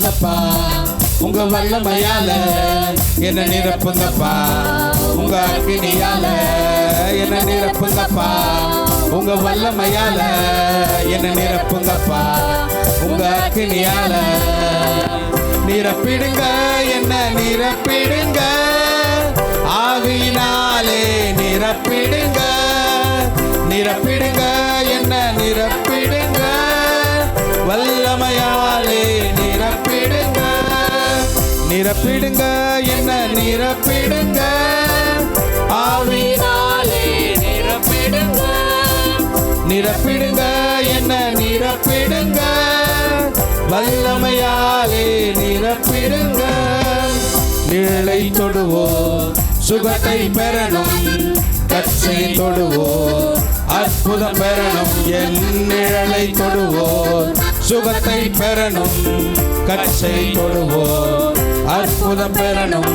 நிரப்புங்கப்பா உங்க வல்லமையால என்ன நிரப்புங்கப்பா. உங்க அக்கினியால என்ன நிரப்புங்கப்பா. உங்க வல்லமையால என்ன நிரப்புங்கப்பா. உங்க அக்கினியால நிரப்பிடுங்க என்ன நிரப்பிடுங்க. ஆவியினாலே நிரப்பிடுங்க. நிரப்பிடுங்க என்ன நிரப்பிடுங்க. வல்ல நிரப்பிடுங்க என்ன நிரப்பிடுங்க? ஆவியினாலே நிரப்பிடுங்க. நிரப்பிடுங்க என்ன நிரப்பிடுங்க? வல்லமையாலே நிரப்பிடுங்க. நிழலை தொடுவோம் சுகத்தை பெறணும். கச்சை தொடுவோம் அற்புதம் பெறணும். என் நிழலை தொடுவோம் சுகத்தை பெறணும். கச்சை தொடுவோம் அற்புதம் பெறணும்.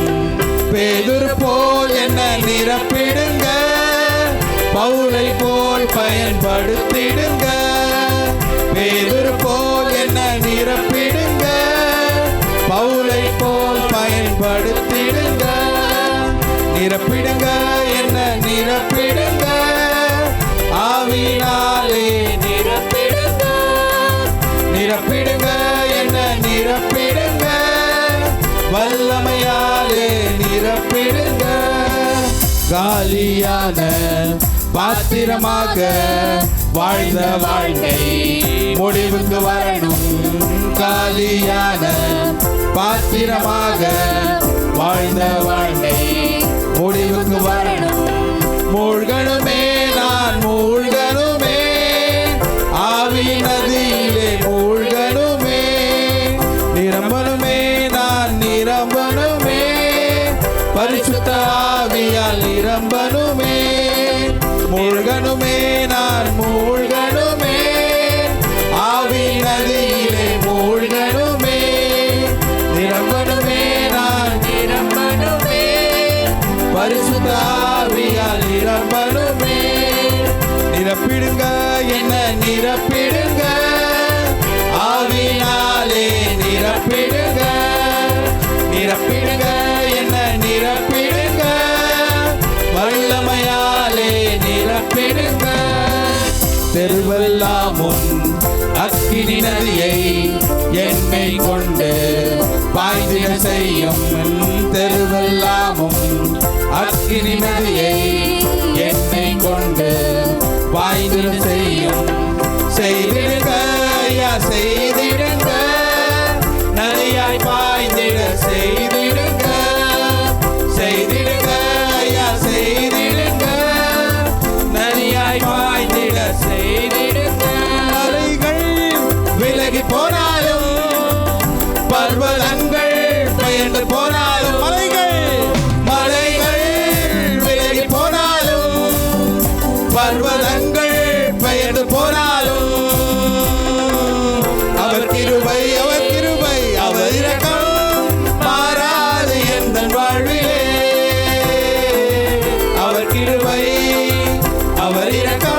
பேதுரு போல் என்ன நிரப்பிடுங்க. பவுலை போல் பயன்படுத்திடுங்க. பேதுரு போல் என்ன நிரப்பிடுங்க. பவுலை போல் பயன்படுத்திடுங்க. நிரப்பிடுங்க என்ன நிரப்பிடுங்க. ஆவினாலே நிரப்பிடுங்க. நிரப்பிடுங்க என்ன நிரப்பிடுங்க. வல்லமையாலே நிரப்பிடுங்க. காலியான பாத்திரமாக வாழ்ந்த வாழ்க்கை முடிவுக்கு வரணும். காலியான பாத்திரமாக வாழ்ந்த வாழ்க்கை முடிவுக்கு வரணும். பரிசுத்த ஆவியால் நிரம்பணுமே. மூழ்கணுமே நான் மூழ்கனுமே ஆவி நதியிலே மூழ்கனுமே நிரம்பனுமே நான் நிரம்பனுமே பரிசுத்த ஆவியால் நிரம்பணுமே. நிரப்பிடுங்க என்ன நிரப்ப அக்கினி நதியை எண்ணெய் கொண்டு பாய்ந்திட செய்யும் தெருவெல்லாமும் அக்கினி நதியை என்னை கொண்டு பாய்ந்திட செய்யும். செய்திடுங்க ஐயா செய்திடுங்க. நதியாய் பாய்ந்திட செய்த விலகி போனாலும் பர்வதங்கள் பயந்து போனாலும் மலைகள் மலைகள் விலகி போனாலும் பர்வதங்கள் பயந்து போனாலும் அவர் கிருபை அவர் கிருபை அவர் இரக்கம் மாறாது எந்த வாழ்விலே. அவர் கிருபை அவர் இரக்கம்